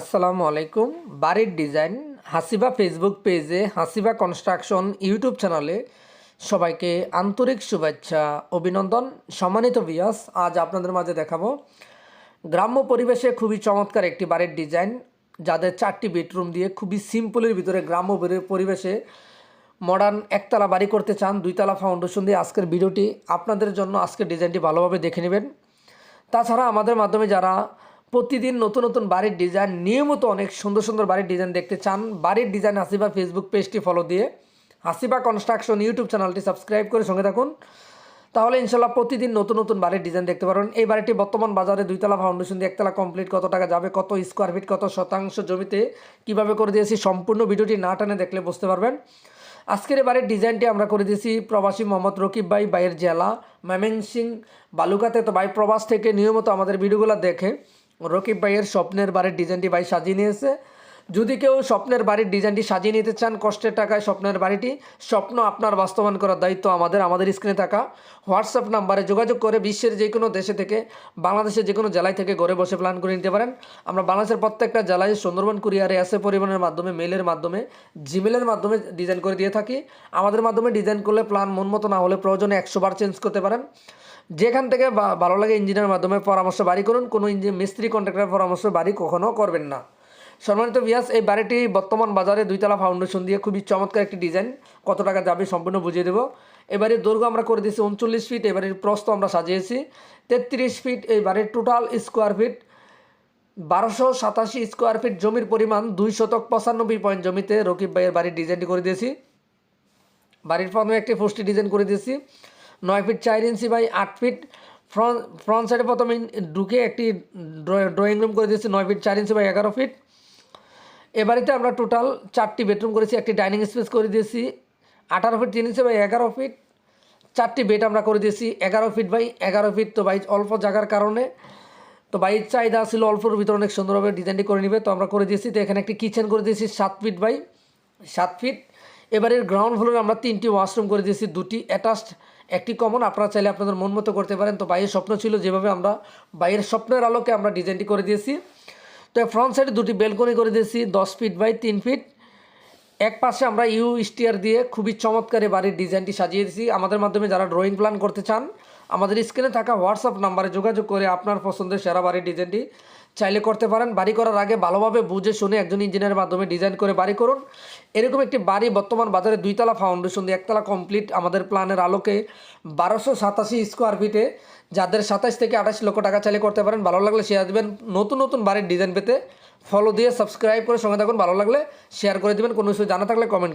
আসসালামু আলাইকুম। বাড়ির ডিজাইন, হাসিবা ফেসবুক পেজে হাসিবা কনস্ট্রাকশন ইউটিউব চ্যানেলে সবাইকে আন্তরিক শুভেচ্ছা, অভিনন্দন। সম্মানিত বিয়াস আজ আপনাদের মাঝে দেখাবো গ্রাম্য পরিবেশে খুবই চমৎকার একটি বাড়ির ডিজাইন, যাদের চারটি বেডরুম দিয়ে খুবই সিম্পলের ভিতরে গ্রাম্য পরিবেশে মডার্ন একতলা বাড়ি করতে চান দুইতলা ফাউন্ডেশন দিয়ে আজকের ভিডিওটি আপনাদের জন্য আজকের ডিজাইনটি ভালোভাবে দেখে নেবেন। তাছাড়া আমাদের মাধ্যমে যারা প্রতিদিন নতুন নতুন বাড়ির ডিজাইন নিয়মিত অনেক সুন্দর সুন্দর বাড়ির ডিজাইন দেখতে চান। বাড়ির ডিজাইন হাসিবা ফেসবুক পেজটি ফলো দিয়ে। হাসিবা কনস্ট্রাকশন ইউটিউব চ্যানেলটি সাবস্ক্রাইব করে সঙ্গে থাকুন। তাহলে ইনশাল্লাহ প্রতিদিন নতুন নতুন বাড়ির ডিজাইন দেখতে পারবেন। এই বাড়িটি বর্তমান বাজারে দুইতলা ফাউন্ডেশন দিয়ে একতলা কমপ্লিট কত টাকা যাবে, কত স্কোয়ার ফিট কত শতাংশ জমিতে কীভাবে করে দিয়েছি সম্পূর্ণ ভিডিওটি না টানে দেখলে বুঝতে পারবেন। আজকের এই বাড়ির ডিজাইনটি আমরা করে দিয়েছি প্রবাসী মোহাম্মদ রকিব ভাই বাইয়ের জেলা ময়মনসিং বালুকাতে। তো ভাই, প্রবাস থেকে নিয়মিত আমাদের ভিডিওগুলো দেখে রকিব ভাইয়ের স্বপ্নের বাড়ির ডিজাইনটি ভাই সাজিয়ে নিয়েছে। যদি কেউ স্বপ্নের বাড়ির ডিজাইনটি সাজিয়ে নিতে চান কষ্টের টাকায় স্বপ্নের বাড়িটি, স্বপ্ন আপনার বাস্তবায়ন করার দায়িত্ব আমাদের আমাদের স্ক্রিনে থাকা হোয়াটসঅ্যাপ নাম্বারে যোগাযোগ করে বিশ্বের যে কোনো দেশে থেকে, বাংলাদেশের যে কোনো জেলায় থেকে ঘরে বসে প্ল্যান করে নিতে পারেন। আমরা বাংলাদেশের প্রত্যেকটা জেলায় সুন্দরবন কুরিয়ারে এসে পরিবহনের মাধ্যমে মেলের মাধ্যমে জিমেলের মাধ্যমে ডিজাইন করে দিয়ে থাকি। আমাদের মাধ্যমে ডিজাইন করলে প্ল্যান মন মতো না হলে প্রয়োজনে একশো বার চেঞ্জ করতে পারেন। যেখান থেকে ভালো লাগে ইঞ্জিনিয়ার মাধ্যমে পরামর্শ বাড়ি করুন। কোনো ইঞ্জিন মিস্ত্রি কন্ট্রাক্টর পরামর্শ বাড়ি কখনো করবেন না। সম্মানিত বিয়াস এই বাড়িটি বর্তমান বাজারে দুইতলা ফাউন্ডেশন দিয়ে খুবই চমৎকার একটি ডিজাইন কত টাকা যাবে সম্পূর্ণ বুঝিয়ে দেবো। এবারে দৈর্ঘ্য আমরা করে দিয়েছি উনচল্লিশ ফিট এবারের প্রস্ত আমরা সাজিয়েছি। তেত্রিশ ফিট এই বাড়ির টোটাল স্কোয়ার ফিট বারোশো সাতাশি স্কোয়ার ফিট জমির পরিমাণ দুই শতক পঁচানব্বই পয়েন্ট জমিতে রকিব ভাইয়ের বাড়ির ডিজাইনটি করে দিয়েছি। বাড়ির প্রথমে একটি ফুষ্টি ডিজাইন করে দিয়েছি। নয় ফিট চার ইঞ্চি বাই আট ফিট ফ্রন্ট ফ্রন্ট সাইডে প্রথমে ঢুকে একটি ড্রয়িং রুম করে দিয়েছি। নয় ফিট চার ইঞ্চি বাই এগারো ফিট এ বাড়িতে আমরা টোটাল চারটি বেডরুম করেছি, একটি ডাইনিং স্পেস করে দিয়েছি, আঠারো ফিট তিন ইঞ্চি বাই এগারো ফিট চারটি বেড আমরা করে দিয়েছি, এগারো ফিট বাই এগারো ফিট তো বাই অল্প জায়গার কারণে, তো বাইর চাহিদা ছিল অল্পর ভিতরে অনেক সুন্দরভাবে ডিজাইনটি করে নেবে, তো আমরা করে দিয়েছি, তো এখানে একটি কিচেন করে দিয়েছি, সাত ফিট বাই সাত ফিট এবারের গ্রাউন্ড ফ্লোরে আমরা তিনটি ওয়াশরুম করে দিয়েছি, দুটি অ্যাটাচড একটি কমন আপনারা চাইলে আপনাদের মন মতো করতে পারেন, তো বাইরের স্বপ্ন ছিল যেভাবে আমরা বাইরের স্বপ্নের আলোকে আমরা ডিজাইনটি করে দিয়েছি তো ফ্রন্ট সাইডে দুটি বেলকনি করে দিয়েছি, দশ ফিট বাই তিন ফিট এক পাশে আমরা ইউ স্টিয়ার দিয়ে খুবই চমৎকার বাড়ির ডিজাইনটি সাজিয়ে দিয়েছি। আমাদের মাধ্যমে যারা ড্রয়িং প্ল্যান করতে চান আমাদের স্ক্রিনে থাকা হোয়াটসঅ্যাপ নাম্বারে যোগাযোগ করে আপনার পছন্দের সেরা বাড়ির ডিজাইনটি চাইলে করতে পারেন। বাড়ি করার আগে ভালোভাবে বুঝে শুনে একজন ইঞ্জিনিয়ারের মাধ্যমে ডিজাইন করে বাড়ি করুন। এরকম একটি বাড়ি বর্তমান বাজারে দুইতলা ফাউন্ডেশন দিয়ে একতলা কমপ্লিট আমাদের প্ল্যানের আলোকে বারোশো সাতাশি স্কোয়ার ফিটে যাদের সাতাশ থেকে আঠাশ লক্ষ টাকা চাইলে করতে পারেন। ভালো লাগলে শেয়ার দেবেন। নতুন নতুন বাড়ির ডিজাইন পেতে ফলো দিয়ে সাবস্ক্রাইব করে সঙ্গে থাকুন। ভালো লাগলে শেয়ার করে দেবেন। কোনো কিছু জানা থাকলে কমেন্ট